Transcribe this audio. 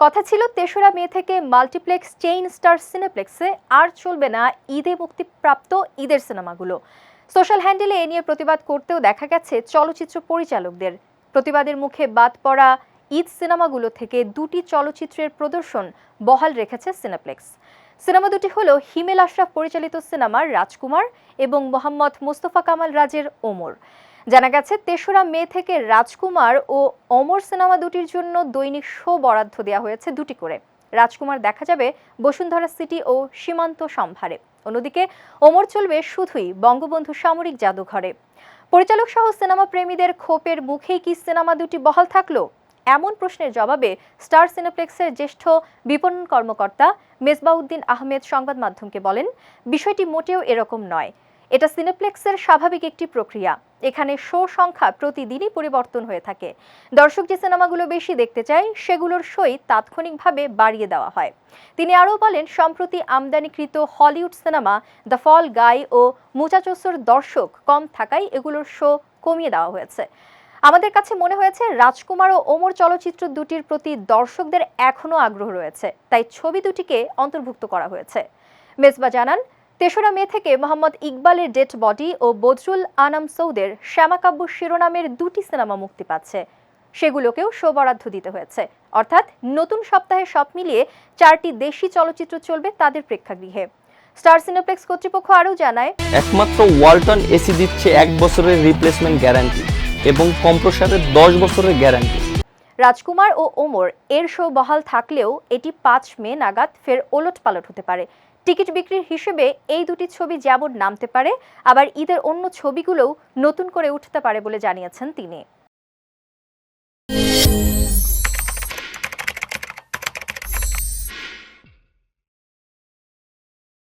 কথা ছিল তেসরা মে থেকে মাল্টিপ্লেক্স চেইন স্টার সিনেপ্লেক্সে আর চলবে না ঈদে মুক্তিপ্রাপ্ত ঈদের সিনেমাগুলো। সোশ্যাল হ্যান্ডেলে এ নিয়ে প্রতিবাদ করতেও দেখা গেছে চলচ্চিত্র পরিচালকদের। প্রতিবাদের মুখে বাদ পড়া ঈদ সিনেমাগুলো থেকে দুটি চলচ্চিত্রের প্রদর্শন বহাল রেখেছে সিনেপ্লেক্স। সিনেমা দুটি হল হিমেল আশরাফ পরিচালিত সিনেমার রাজকুমার এবং মোহাম্মদ মোস্তফা কামাল রাজের ওমর। জানা গেছে, তেসরা মে থেকে রাজকুমার ও অমর সিনেমা দুটির জন্য দৈনিক শো বরাদ্দ দেওয়া হয়েছে দুটি করে। রাজকুমার দেখা যাবে বসুন্ধরা সিটি ও সীমান্ত সম্ভারে। অন্যদিকে ওমর চলবে শুধুই বঙ্গবন্ধু সামরিক জাদুঘরে। পরিচালক সহ সিনেমা প্রেমীদের ক্ষোভের মুখেই কি সিনেমা দুটি বহাল থাকল? এমন প্রশ্নের জবাবে স্টার সিনেপ্লেক্সের জ্যেষ্ঠ বিপণন কর্মকর্তা মেজবাউদ্দিন আহমেদ সংবাদ মাধ্যমকে বলেন, বিষয়টি মোটেও এরকম নয়। এটা সিনেপ্লেক্সের স্বাভাবিক একটি প্রক্রিয়া। এখানে শো সংখ্যা প্রতিদিনই পরিবর্তন হয়ে থাকে। দর্শক যে সিনেমাগুলো বেশি দেখতে চায়, সেগুলোর শোই তাৎক্ষণিকভাবে বাড়িয়ে দেওয়া হয়। তিনি আরও বলেন, সম্প্রতি আমদানিকৃত Hollywood cinema the fall guy ও মুচাচোসোর দর্শক কম থাকায় এগুলোর শো কমিয়ে দেওয়া হয়েছে। আমাদের কাছে মনে হয়েছে, রাজকুমার ও ওমর চলচ্চিত্র দুটির প্রতি দর্শকদের এখনও আগ্রহ রয়েছে, তাই ছবি দুটিকে অন্তর্ভুক্ত করা হয়েছে। মেজবা জানান তেসরা মে থেকে মোহাম্মদ ইকবালের ডেট বডি ও বদরুল আনাম সৌদের শ্যামাকাব্য শিরোনামের দুটি সিনেমা মুক্তি পাচ্ছে। সেগুলোকেও বরাদ্দ দিতে হয়েছে। অর্থাৎ নতুন সপ্তাহে সব মিলিয়ে চারটি দেশি চলচ্চিত্র চলবে তাদের প্রেক্ষাগৃহে। স্টার সিনেপ্লেক্স কর্তৃপক্ষ আরও জানায়, একমাত্র ওয়ালটন এসি দিচ্ছে এক বছরের রিপ্লেসমেন্ট গ্যারান্টি এবং কম্প্রসারের দশ বছরের গ্যারান্টি রাজকুমার ও ওমর এর শো বহাল থাকলেও এটি পাঁচ মে নাগাদ ফের ওলট পালট হতে পারে। টিকিট বিক্রির হিসেবে এই দুটি ছবি যেমন নামতে পারে, আবার ঈদের অন্য ছবিগুলোও নতুন করে উঠতে পারে বলে জানিয়েছেন তিনি।